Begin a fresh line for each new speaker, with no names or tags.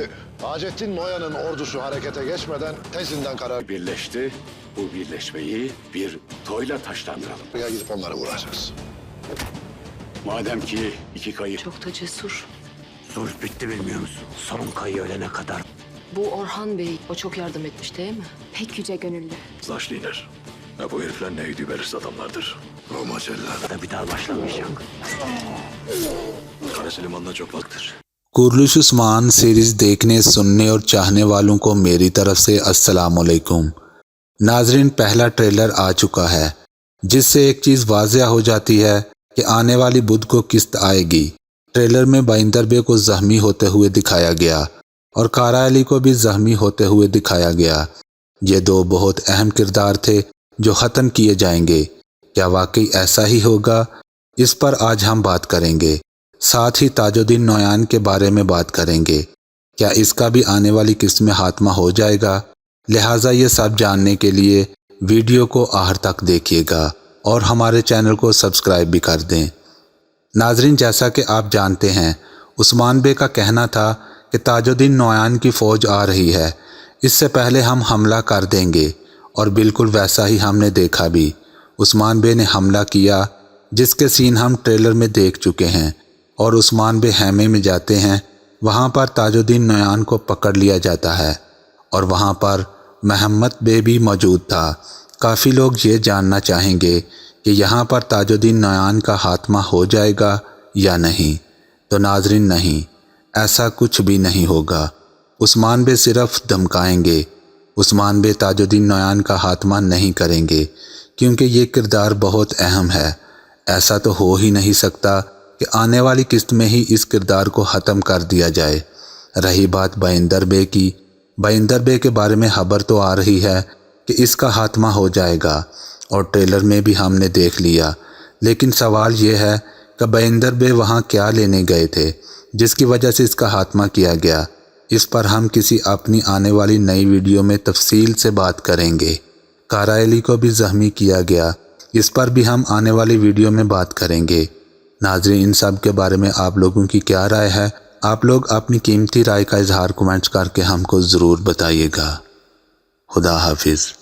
belli. Hacettin Noyan'ın ordusu harekete geçmeden tezinden karar
birleşti. Bu birleşmeyi bir toyla taşlandıralım.
buraya gidip onları vuracağız.
Madem ki iki kayı
Çok da cesur.
Sulh bitti bilmiyor musun? Son kayı ölene kadar.
Bu Orhan Bey, o çok yardım etmiş değil mi? Pek yüce gönüllü.
Zaşliner. Ya bu herifler ne verirse adamlardır. Roma cellat.
Da bir daha başlamayacak.
Karesi limanına çok vakttir.
Kurulus Osman series دیکھنے، سننے اور چاہنے والوں کو میری طرف سے السلام علیکم۔ ناظرین، پہلا ٹریلر آ چکا ہے، جس سے ایک چیز واضح ہو جاتی ہے کہ آنے والی بدھ کو قسط آئے گی۔ ٹریلر میں بائندر بے کو زخمی ہوتے ہوئے دکھایا گیا اور کارا علی کو بھی زخمی ہوتے ہوئے دکھایا گیا۔ یہ دو بہت اہم کردار تھے جو ختم کیے جائیں گے۔ کیا واقعی ایسا ہی ہوگا؟ اس پر آج ہم بات کریں گے۔ ساتھ ہی تاج الدین نویان کے بارے میں بات کریں گے۔ کیا اس کا بھی آنے والی قسط میں خاتمہ ہو جائے گا؟ لہٰذا یہ سب جاننے کے لیے ویڈیو کو آہر تک دیکھیے گا اور ہمارے چینل کو سبسکرائب بھی کر دیں۔ ناظرین، جیسا کہ آپ جانتے ہیں، عثمان بے کا کہنا تھا کہ تاج الدین نویان کی فوج آ رہی ہے۔ اس سے پہلے ہم حملہ کر دیں گے اور بالکل ویسا ہی ہم نے دیکھا بھی۔ عثمان بے نے حملہ کیا، جس کے سین ہم ٹریلر میں دیکھ چکے ہیں۔ اور عثمان بے حیمے میں جاتے ہیں، وہاں پر تاج الدین نویان کو پکڑ لیا جاتا ہے، اور وہاں پر محمد بے بھی موجود تھا۔ کافی لوگ یہ جاننا چاہیں گے کہ یہاں پر تاج الدین نویان کا خاتمہ ہو جائے گا یا نہیں۔ تو ناظرین نہیں، ایسا کچھ بھی نہیں ہوگا۔ عثمان بے صرف دھمکائیں گے۔ عثمان بے تاج الدین نویان کا خاتمہ نہیں کریں گے، کیونکہ یہ کردار بہت اہم ہے۔ ایسا تو ہو ہی نہیں سکتا کہ آنے والی قسط میں ہی اس کردار کو ختم کر دیا جائے۔ رہی بات بائندر بے کی۔ بائندر بے کے بارے میں خبر تو آ رہی ہے کہ اس کا خاتمہ ہو جائے گا اور ٹریلر میں بھی ہم نے دیکھ لیا۔ لیکن سوال یہ ہے کہ بائندر بے وہاں کیا لینے گئے تھے، جس کی وجہ سے اس کا خاتمہ کیا گیا۔ اس پر ہم کسی اپنی آنے والی نئی ویڈیو میں تفصیل سے بات کریں گے۔ کارائلی کو بھی زخمی کیا گیا۔ اس پر بھی ہم آنے والی ویڈیو میں بات کریں گے۔ ناظرین، ان سب کے بارے میں آپ لوگوں کی کیا رائے ہے؟ آپ لوگ اپنی قیمتی رائے کا اظہار کمنٹ کر کے ہم کو ضرور بتائیے گا۔ خدا حافظ۔